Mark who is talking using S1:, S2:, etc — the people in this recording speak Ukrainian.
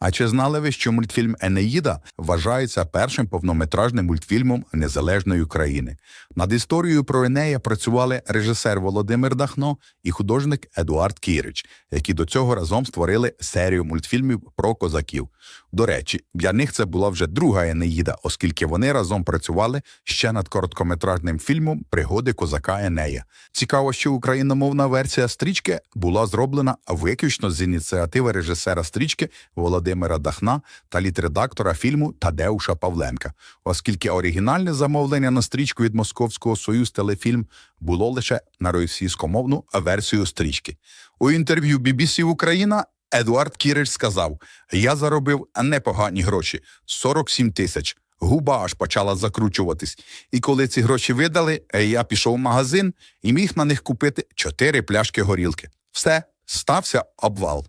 S1: А чи знали ви, що мультфільм Енеїда вважається першим повнометражним мультфільмом незалежної України? Над історією про Енея працювали режисер Володимир Дахно і художник Едуард Кірич, які до цього разом створили серію мультфільмів про козаків. До речі, для них це була вже друга Енеїда, оскільки вони разом працювали ще над короткометражним фільмом Пригоди козака Енея. Цікаво, що україномовна версія стрічки була зроблена виключно з ініціативи режисера стрічки Володимира Дахна та літредактора фільму Тадеуша Павленка, оскільки оригінальне замовлення на стрічку від Московського Союз телефільм було лише на російськомовну версію стрічки. У інтерв'ю BBC Україна Едуард Кірич сказав: Я заробив непогані гроші 47 тисяч. Губа аж почала закручуватись. І коли ці гроші видали, я пішов в магазин і міг на них купити чотири пляшки горілки. Все, стався обвал.